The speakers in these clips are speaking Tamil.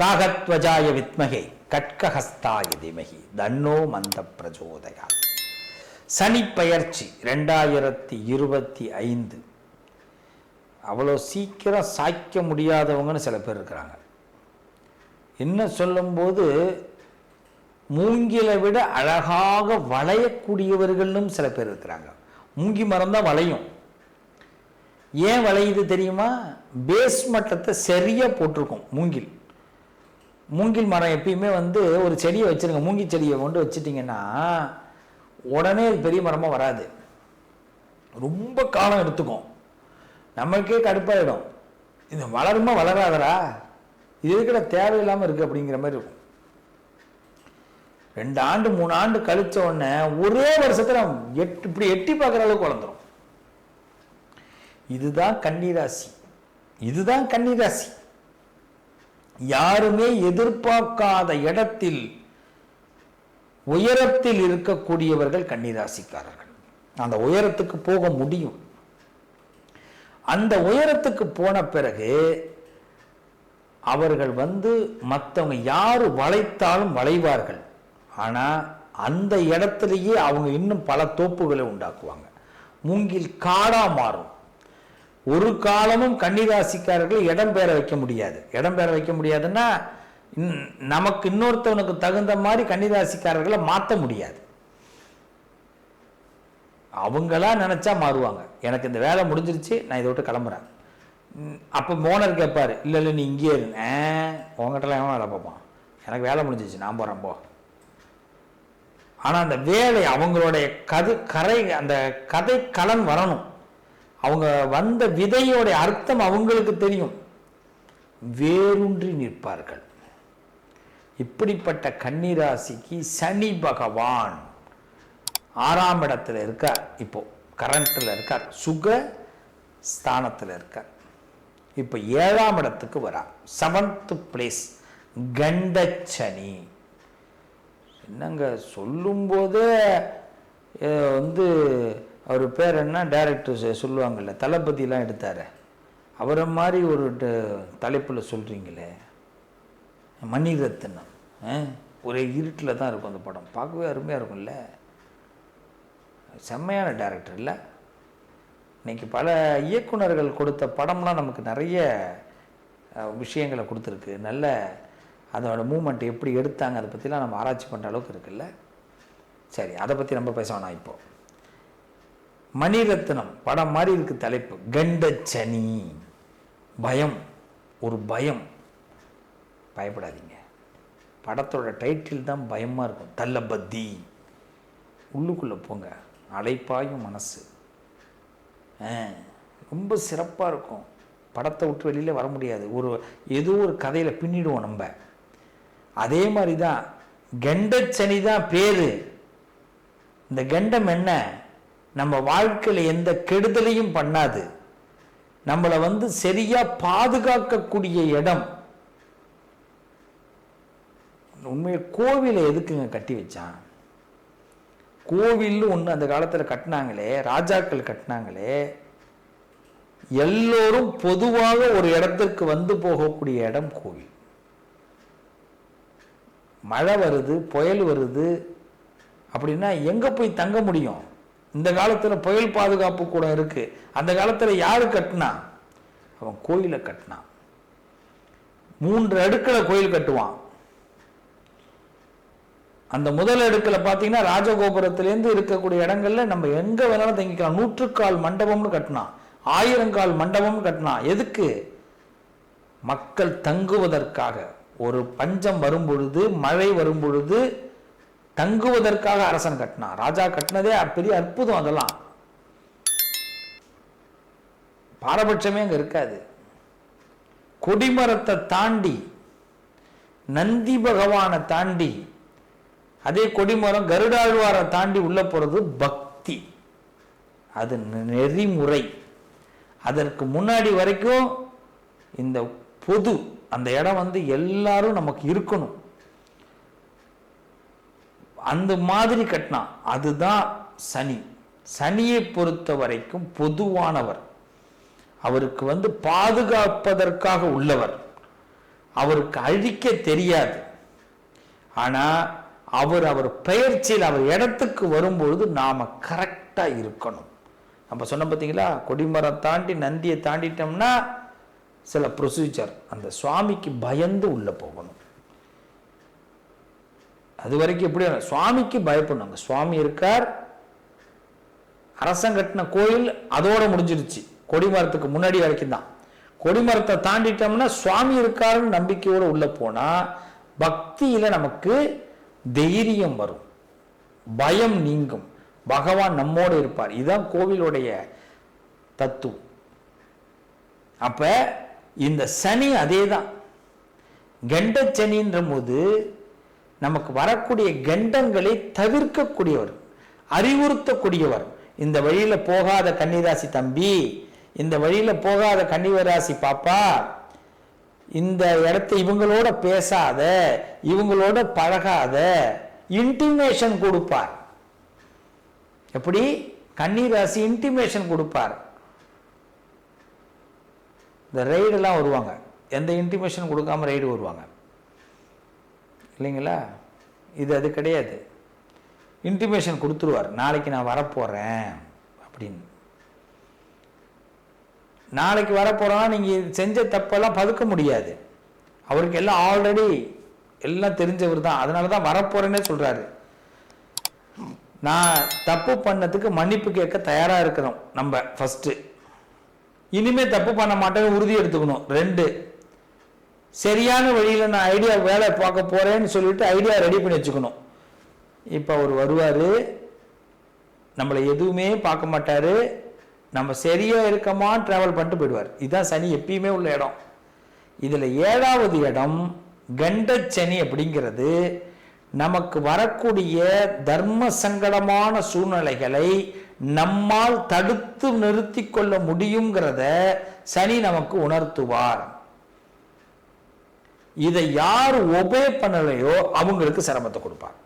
காகத்வஜாய வித்மகே கட்கஹஸ்தாய திமகி தன்னோ மந்த பிரஜோதயா. சனி பயிற்சி ரெண்டாயிரத்தி இருபத்தி ஐந்து. அவ்வளோ சீக்கிரம் சாய்க்க முடியாதவங்கன்னு சில பேர் இருக்கிறாங்க. என்ன சொல்லும்போது மூங்கிலை விட அழகாக வளையக்கூடியவர்களும் சில பேர் இருக்கிறாங்க. மூங்கி மரம் தான் வளையும். ஏன் வளையுது தெரியுமா? பேஸ் மட்டத்தை சரியாக போட்டிருக்கும் மூங்கில். மூங்கில் மரம் எப்பயுமே வந்து ஒரு செடியை வச்சுருங்க மூங்கி செடியை கொண்டு வச்சிட்டிங்கன்னா உடனே அது பெரிய மரமாக வராது. ரொம்ப காலம் எடுத்துக்கும். நமக்கே கடுப்பாயிடும். இது வளருமா வளராதரா இது இருக்கிற தேவையில்லாமல் இருக்குது அப்படிங்கிற மாதிரி இருக்கும். ரெண்டு ஆண்டு மூணு ஆண்டு கழிச்ச உடனே ஒரே வருஷத்தில் எட்டு இப்படி எட்டி பார்க்குற அளவுக்கு வளர்ந்துடும் இதுதான் கன்னிராசி. இதுதான் கன்னிராசி. யாருமே எதிர்பார்க்காத இடத்தில் உயரத்தில் இருக்கக்கூடியவர்கள் கன்னிராசிக்காரர்கள். அந்த உயரத்துக்கு போக முடியும். அந்த உயரத்துக்கு போன பிறகு அவர்கள் வந்து மற்றவங்க யார் வளைத்தாலும் வளைவார்கள். ஆனால் அந்த இடத்துலையே அவங்க இன்னும் பல தோப்புகளை உண்டாக்குவாங்க. மூங்கில் காடா மாறும். ஒரு காலமும் கன்னிராசிக்காரர்கள் இடம் பெற வைக்க முடியாது. இடம் பெற வைக்க முடியாதுன்னா இன்- நமக்கு இன்னொருத்தவனுக்கு தகுந்த மாதிரி கன்னிராசிக்காரர்களை மாற்ற முடியாது. அவங்களா நினச்சா மாறுவாங்க. எனக்கு இந்த வேலை முடிஞ்சிருச்சு நான் இதை விட்டு கிளம்புறேன். அப்போ மோனர் கேட்பார் இல்லை இல்லை நீ இங்கேயே இருங்க உங்ககிட்டலாம் எவன் வேலை பார்ப்பான். எனக்கு வேலை முடிஞ்சிச்சு நான் போகிறேன் போ. ஆனால் அந்த வேலை அவங்களுடைய கது கரை அந்த கதை கலன் வரணும். அவங்க வந்த விதையோடைய அர்த்தம் அவங்களுக்கு தெரியும். வேரூன்றி நிற்பார்கள். இப்படிப்பட்ட கன்னிராசிக்கு சனி பகவான் ஆறாம் இடத்துல இருக்கார். இப்போ கரண்ட்டில் இருக்கார். சுக ஸ்தானத்தில் இருக்கார். இப்போ ஏழாம் இடத்துக்கு வரார். செவன்த் பிளேஸ் கண்டச்சனி. என்னங்க சொல்லும்போதே வந்து அவர் பேர் என்ன? டைரக்டர் சொல்லுவாங்கள்ல தளபதியெலாம் எடுத்தார். அவரை மாதிரி ஒரு தலைப்பில் சொல்கிறீங்களே மணிரத்னம் ஆ? ஒரே இருட்டில் தான் இருக்கும் அந்த படம். பார்க்கவே அருமையாக இருக்கும்ல. செம்மையான டேரக்டர் இல்லை. இன்னைக்கு பல இயக்குனர்கள் கொடுத்த படம்லாம் நமக்கு நிறைய விஷயங்களை கொடுத்துருக்கு. நல்ல அதோட மூமெண்ட் எப்படி எடுத்தாங்க அதை பற்றிலாம் நம்ம ஆராய்ச்சி பண்ணுற அளவுக்கு இருக்குல்ல. சரி அதை பற்றி நம்ம பேச வேணாம் இப்போது மணிரத்னம் படம் மாதிரி இருக்கு தலைப்பு. கண்டச்சனி. பயம். ஒரு பயம். பயப்படாதீங்க. படத்தோட டைட்டில் தான் பயமாக இருக்கும். தள்ளபத்தி உள்ளுக்குள்ளே போங்க. அலைப்பாயும் மனசு. ஆ, ரொம்ப சிறப்பாக இருக்கும். படத்தை விட்டு வெளியில் வர முடியாது. ஒரு ஏதோ ஒரு கதையில் பின்னிடுவோம் நம்ம. அதே மாதிரி தான் கெண்டச்சனி தான் பேர். இந்த கெண்டம் என்ன? நம்ம வாழ்க்கையில் எந்த கெடுதலையும் பண்ணாது. நம்மளை வந்து சரியா பாதுகாக்கக்கூடிய இடம். உண்மையை கோவிலை எதுக்குங்க கட்டி வச்சான்? கோவில்னு ஒன்று அந்த காலத்தில் கட்டினாங்களே ராஜாக்கள் கட்டினாங்களே எல்லோரும் பொதுவாக ஒரு இடத்திற்கு வந்து போகக்கூடிய இடம் கோவில். மழை வருது புயல் வருது அப்படின்னா எங்கே போய் தங்க முடியும்? இந்த காலத்தில் புயல் பாதுகாப்பு கூட இருக்கு. அந்த காலத்தில் யாரு கட்டினா? அவன் கோயிலை கட்டினான். மூன்று அடுக்கில் கோயில் கட்டுவான். அந்த முதல் அடுக்கில் பார்த்தீங்கன்னா ராஜகோபுரத்திலேருந்து இருக்கக்கூடிய இடங்கள்ல நம்ம எங்க வேணாலும் தங்கிக்கலாம். நூற்றுக்கால் மண்டபம்னு கட்டினான். ஆயிரங்கால் மண்டபம்னு கட்டினான். எதுக்கு? மக்கள் தங்குவதற்காக. ஒரு பஞ்சம் வரும் பொழுது மழை வரும் பொழுது தங்குவதற்காக அரசன் கட்டினான். ராஜா கட்டினதே பெரிய அற்புதம் அதெல்லாம். பாரபட்சமே அங்கே இருக்காது. கொடிமரத்தை தாண்டி நந்தி பகவானை தாண்டி அதே கொடிமரம் கருடாழ்வாரை தாண்டி உள்ள போகிறது பக்தி. அது நெறிமுறை. அதற்கு முன்னாடி வரைக்கும் இந்த பொது அந்த இடம் வந்து எல்லாரும் நமக்கு இருக்கணும். அந்த மாதிரி கட்டினா அதுதான் சனி. சனியை பொறுத்த வரைக்கும் பொதுவானவர். அவருக்கு வந்து பாதுகாப்பதற்காக உள்ளவர். அவருக்கு அழிக்க தெரியாது. ஆனால் அவர் அவர் பெயர்ச்சியில் அவர் இடத்துக்கு வரும்பொழுது நாம் கரெக்டாக இருக்கணும். நம்ம சொன்ன பார்த்தீங்களா? கொடிமரம் தாண்டி நந்தியை தாண்டிட்டோம்னா சில ப்ரொசீஜர் அந்த சுவாமிக்கு பயந்து உள்ளே போகணும். அது வரைக்கும் எப்படி சுவாமிக்கு பயப்படணும் சுவாமி இருக்கார். அரசன் கட்டின கோயில் அதோட முடிஞ்சிருச்சு. கொடிமரத்துக்கு முன்னாடி வரைக்கும் தான். கொடிமரத்தை தாண்டிட்டோம்னா சுவாமி இருக்காருன்னு நம்பிக்கையோடு உள்ள போனா பக்தியில நமக்கு தைரியம் வரும். பயம் நீங்கும். பகவான் நம்மோடு இருப்பார். இதுதான் கோவிலுடைய தத்துவம். அப்ப இந்த சனி அதே தான் கண்ட சனின்ற போது நமக்கு வரக்கூடிய கண்டங்களை தவிர்க்கக்கூடியவர் அறிவுறுத்தக்கூடியவர். இந்த வழியில போகாத கன்னிராசி தம்பி இந்த வழியில போகாத கன்னிவராசி பாப்பா இந்த இடத்த இவங்களோட பேசாத இவங்களோட பழகாத இன்டிமேஷன் கொடுப்பார். எப்படி? கன்னிராசி இன்டிமேஷன் கொடுப்பார். இந்த ரைடெல்லாம் வருவாங்க. எந்த இன்டிமேஷன் கொடுக்காம ரைடு வருவாங்க இல்லைங்களா? இது அது கிடையாது. இன்டிமேஷன் கொடுத்துருவார். நாளைக்கு நான் வரப்போகிறேன் அப்படின்னு. நாளைக்கு வரப்போகிறோன்னா நீங்கள் செஞ்ச தப்பெல்லாம் பதுக்க முடியாது. அவருக்கு எல்லாம் ஆல்ரெடி எல்லாம் தெரிஞ்சவர் தான். அதனால தான் வரப்போகிறேன்னே சொல்கிறாரு நான் தப்பு பண்ணதுக்கு மன்னிப்பு கேட்க தயாராக இருக்கிறோம் நம்ம ஃபஸ்ட்டு இனிமேல் தப்பு பண்ண மாட்டேன்னு உறுதி எடுத்துக்கணும். ரெண்டு சரியான வழியில் நான் ஐடியா வேலை பார்க்க போகிறேன்னு சொல்லிட்டு ஐடியா ரெடி பண்ணி வச்சுக்கணும். இப்போ அவர் வருவார். நம்மளை எதுவுமே பார்க்க மாட்டார். நம்ம சரியாக இருக்கமா ட்ராவல் பண்ணிட்டு போயிடுவார். இதுதான் சனி எப்பயுமே உள்ள இடம். இதில் ஏழாவது இடம் கண்டச்சனி அப்படிங்கிறது நமக்கு வரக்கூடிய தர்ம சங்கடமான சூழ்நிலைகளை நம்மால் தடுத்து நிறுத்தி கொள்ள முடியுங்கிறத சனி நமக்கு உணர்த்துவார். இதை யார் ஒபே பண்ணலையோ அவங்களுக்கு சிரமத்தை கொடுப்பார்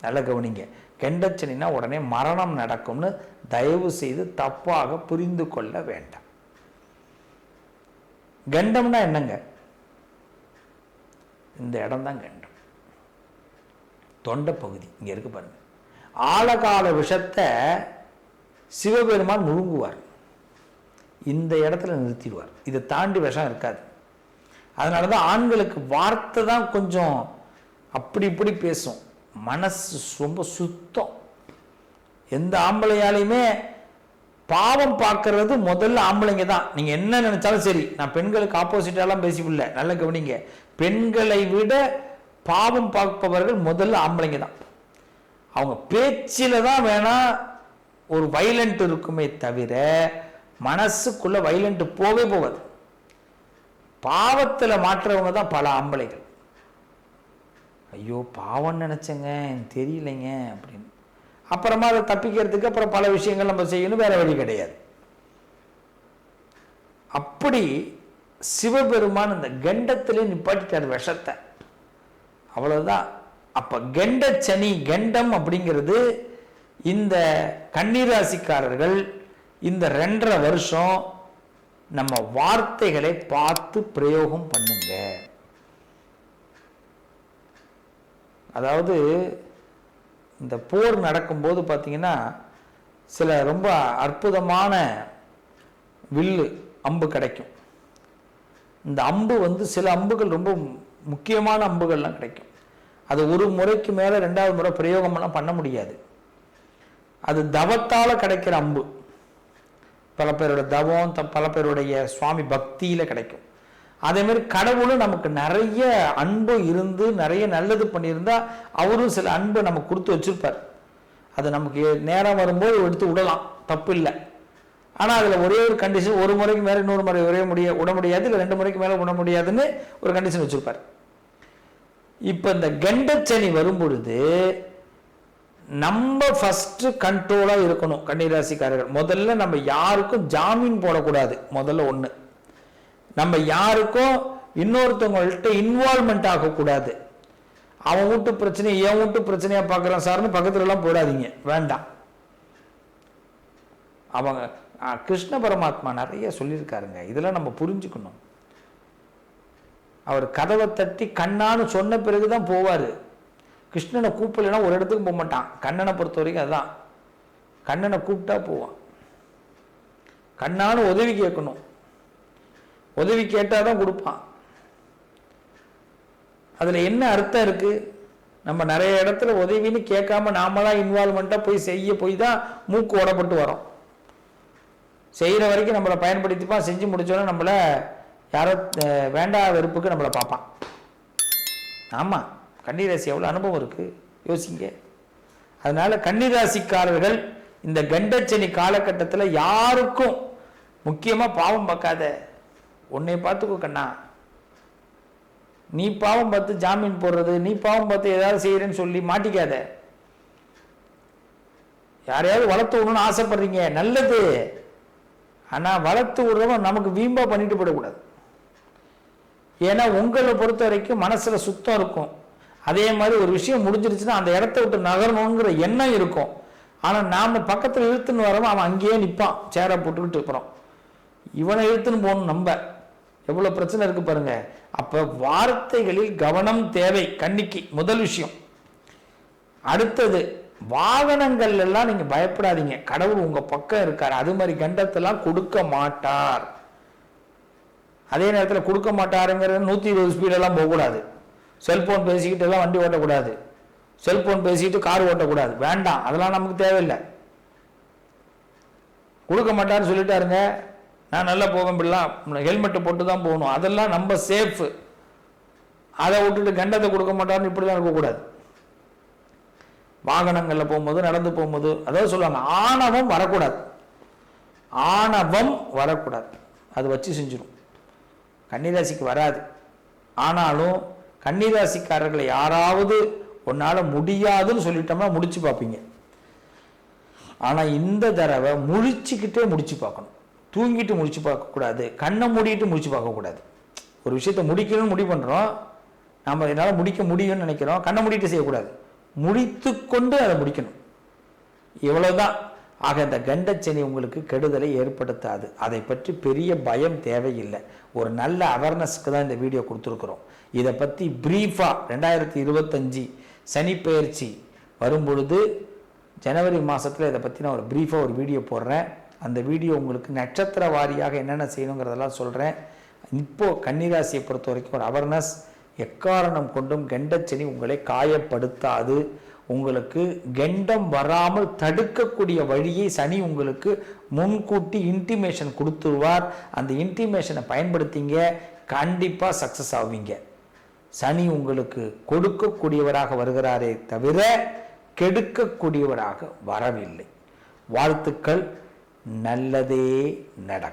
நல்ல கவனிங்க. கெண்டச்சனினா உடனே மரணம் நடக்கும்னு தயவு செய்து தப்பாக புரிந்து கொள்ள வேண்டாம். கண்டம்னா என்னங்க? இந்த இடம் தான் கண்டம். தொண்டை பகுதி. இங்கே இருக்கு பாருங்க. ஆழகால விஷத்தை சிவபெருமான் முழுங்குவார் இந்த இடத்துல நிறுத்திடுவார். இதை தாண்டி விஷம் இருக்காது. அதனால தான் ஆண்களுக்கு வார்த்தை தான் கொஞ்சம் அப்படி இப்படி பேசும். மனசு ரொம்ப சுத்தம். எந்த ஆம்பளையாலையுமே பாவம் பார்க்கறது முதல்ல ஆம்பளைங்க தான். நீங்கள் என்ன நினைச்சாலும் சரி நான் பெண்களுக்கு ஆப்போசிட்டாலாம் பேசிவில்ல நல்ல கவனிங்க. பெண்களை விட பாவம் பார்ப்பவர்கள் முதல்ல ஆம்பளைங்க தான். அவங்க பேச்சில் தான் வேணால் ஒரு வைலண்ட் இருக்குமே தவிர மனசுக்குள்ளே வைலண்ட் போவே போகாது பாவத்தில் மாற்றுறவங்க தான் பல ஆம்பளைகள். ஐயோ பாவம் நினச்சேங்க எனக்கு தெரியலைங்க அப்படின்னு. அப்புறமா அதை தப்பிக்கிறதுக்கு அப்புறம் பல விஷயங்கள் நம்ம செய்யணும் வேற வழி கிடையாது. அப்படி சிவபெருமான் இந்த கண்டத்திலே நிப்பாட்டிட்டார் விஷத்தை. அவ்வளவுதான். அப்ப கெண்ட சனி கெண்டம் அப்படிங்கிறது இந்த கன்னிராசிக்காரர்கள் இந்த ரெண்டரை வருஷம் நம்ம வார்த்தைகளை பார்த்து பிரயோகம் பண்ணுங்க. அதாவது இந்த போர் நடக்கும்போது பார்த்தீங்கன்னா சில ரொம்ப அற்புதமான வில்லு அம்பு கிடைக்கும். இந்த அம்பு வந்து சில அம்புகள் ரொம்ப முக்கியமான அம்புகள்லாம் கிடைக்கும். அது ஒரு முறைக்கு மேலே ரெண்டாவது முறை பிரயோகமெல்லாம் பண்ண முடியாது. அது தவத்தால் கிடைக்கிற அம்பு. பல பேரோட தவம் த- பல பேருடைய சுவாமி பக்தியில் கிடைக்கும். அதே மாதிரி கடவுளும் நமக்கு நிறைய அன்பு இருந்து நிறைய நல்லது பண்ணியிருந்தா அவரும் சில அன்பை நமக்கு கொடுத்து வச்சிருப்பார். அது நமக்கு நேரம் வரும்போது எடுத்து விடலாம். தப்பு இல்லை. ஆனால் அதில் ஒரே ஒரு கண்டிஷன் ஒரு முறைக்கு மேலே இன்னொரு முறை ஒரே முடிய விட முடியாது இல்லை ரெண்டு முறைக்கு மேலே விட முடியாதுன்னு ஒரு கண்டிஷன் வச்சிருப்பார். இப்போ இந்த கெண்டச்சனி வரும் பொழுது நம்ம ஃபஸ்ட்டு கண்ட்ரோலாக இருக்கணும் கன்னிராசிக்காரர்கள். முதல்ல நம்ம யாருக்கும் ஜாமீன் போடக்கூடாது. முதல்ல ஒன்று நம்ம யாருக்கும் இன்னொருத்தவங்கள்ட்ட இன்வால்மெண்ட் ஆகக்கூடாது. அவன் வீட்டு பிரச்சனையை என் வீட்டு பிரச்சனையாக பார்க்குறான் சார்னு பக்கத்துலலாம் போடாதீங்க. வேண்டாம். அவங்க கிருஷ்ண பரமாத்மா நிறைய சொல்லியிருக்காருங்க. இதெல்லாம் நம்ம புரிஞ்சுக்கணும். அவர் கதவை தட்டி கண்ணான்னு சொன்ன பிறகு தான் போவார். கிருஷ்ணனை கூப்பிடலைன்னா ஒரு இடத்துக்கும் போக மாட்டான். கண்ணனை பொறுத்த வரைக்கும் அதுதான். கண்ணனை கூப்பிட்டா போவான். கண்ணான்னு உதவி கேட்கணும். உதவி கேட்டால் தான் கொடுப்பான். அதில் என்ன அர்த்தம் இருக்குது நம்ம நிறைய இடத்துல உதவின்னு கேட்காம நாமளாக இன்வால்மெண்ட்டாக போய் செய்ய போய் தான் மூக்கு ஓடப்பட்டு வரோம். செய்கிற வரைக்கும் நம்மளை பயன்படுத்திப்பான். செஞ்சு முடிச்சோன்னா நம்மளை யாரோ வேண்டாத வேண்டா வெறுப்புக்கு நம்மளை பார்ப்பான். ஆமாம் கன்னிராசி எவ்வளோ அனுபவம் இருக்குது யோசிங்க. அதனால் கன்னிராசிக்காரர்கள் இந்த கண்டச்சனி காலகட்டத்தில் யாருக்கும் முக்கியமாக பாவம் பார்க்காத. உன்னை பார்த்துக்கோ கண்ணா. நீ பாவம் பார்த்து ஜாமீன் போடுறது நீ பாவம் பார்த்து ஏதாவது செய்கிறேன்னு சொல்லி மாட்டிக்காத. யாரையாவது வளர்த்து விடணும்னு ஆசைப்படுறீங்க நல்லது. ஆனால் வளர்த்து விடுறவன் நமக்கு வீம்பாக பண்ணிட்டு போடக்கூடாது ஏன்னா உங்களை பொறுத்த வரைக்கும் மனசில் சுத்தம் இருக்கும். அதே மாதிரி ஒரு விஷயம் முடிஞ்சிருச்சுன்னா அந்த இடத்த விட்டு நகரணுங்கிற எண்ணம் இருக்கும். ஆனால் நாம் பக்கத்தில் இழுத்துன்னு வரவன் அவன் அங்கேயே நிற்பான் சேரை போட்டுக்கிட்டு இருக்கிறோம். இவனை இழுத்துன்னு போகணும் நம்ம எவ்வளோ பிரச்சனை இருக்கு பாருங்க. அப்போ வார்த்தைகளில் கவனம் தேவை கண்ணிக்கு. முதல் விஷயம். அடுத்தது வாகனங்கள் எல்லாம் நீங்க பயப்படாதீங்க. கடவுள் உங்க பக்கம் இருக்கார். அது மாதிரி கண்டத்தெல்லாம் கொடுக்க மாட்டார். அதே நேரத்தில் கொடுக்க மாட்டாருங்கிறது நூற்றி இருபது ஸ்பீடெல்லாம் போகக்கூடாது. செல்போன் பேசிக்கிட்டு எல்லாம் வண்டி ஓட்டக்கூடாது. செல்போன் பேசிக்கிட்டு கார் ஓட்டக்கூடாது. வேண்டாம். அதெல்லாம் நமக்கு தேவையில்லை. கொடுக்க மாட்டாருன்னு சொல்லிட்டாருங்க நான் நல்லா போவேன் இப்படிலாம் ஹெல்மெட்டை போட்டு தான் போகணும். அதெல்லாம் நம்ம சேஃபு அதை விட்டுட்டு கண்டத்தை கொடுக்க மாட்டாருன்னு இப்படி தான் இருக்கக்கூடாது. வாகனங்களில் போகும்போது நடந்து போகும்போது அதாவது சொல்லுவாங்க ஆணவம் வரக்கூடாது. ஆணவம் வரக்கூடாது. அது வச்சு செஞ்சிடும் கன்னிராசிக்கு வராது. ஆனாலும் கன்னிராசிக்காரர்களை யாராவது உன்னால் முடியாதுன்னு சொல்லிட்டோம்னா முடிச்சு பார்ப்பீங்க. ஆனால் இந்த தடவை முழிச்சுக்கிட்டே முடிச்சு பார்க்கணும். தூங்கிட்டு முடிச்சு பார்க்கக்கூடாது. கண்ணை மூடிட்டு முடிச்சு பார்க்கக்கூடாது. ஒரு விஷயத்தை முடிக்கணும்னு முடிவு பண்ணுறோம் நம்ம என்னால் முடிக்க முடியும்னு நினைக்கிறோம். கண்ணை மூடிட்டு செய்யக்கூடாது. முடித்து கொண்டு அதை முடிக்கணும். இவ்வளவுதான். ஆக இந்த கண்டச்சனி உங்களுக்கு கெடுதலை ஏற்படுத்தாது. அதை பற்றி பெரிய பயம் தேவையில்லை. ஒரு நல்ல அவேர்னஸ்க்கு தான் இந்த வீடியோ கொடுத்துருக்குறோம். இதை பற்றி ப்ரீஃபாக ரெண்டாயிரத்தி இருபத்தஞ்சி சனிப்பெயர்ச்சி வரும்பொழுது ஜனவரி மாதத்தில் இதை பற்றி நான் ஒரு ப்ரீஃபாக ஒரு வீடியோ போடுறேன். அந்த வீடியோ உங்களுக்கு நட்சத்திர வாரியாக என்னென்ன செய்யணுங்கிறதெல்லாம் சொல்கிறேன் இப்போது கன்னிராசியை பொறுத்த வரைக்கும் ஒரு அவேர்னஸ் எக்காரணம் கொண்டும் கெண்டச்சனி உங்களை காயப்படுத்தாது. உங்களுக்கு கெண்டம் வராமல் தடுக்கக்கூடிய வழியை சனி உங்களுக்கு முன்கூட்டி இன்டிமேஷன் கொடுத்துருவார். அந்த இன்டிமேஷனை பயன்படுத்திங்க கண்டிப்பாக சக்ஸஸ் ஆவீங்க. சனி உங்களுக்கு கொடுக்கக்கூடியவராக வருகிறாரே தவிர கெடுக்கக்கூடியவராக வரவில்லை. வாழ்த்துக்கள். நல்லதே நடக்கும்.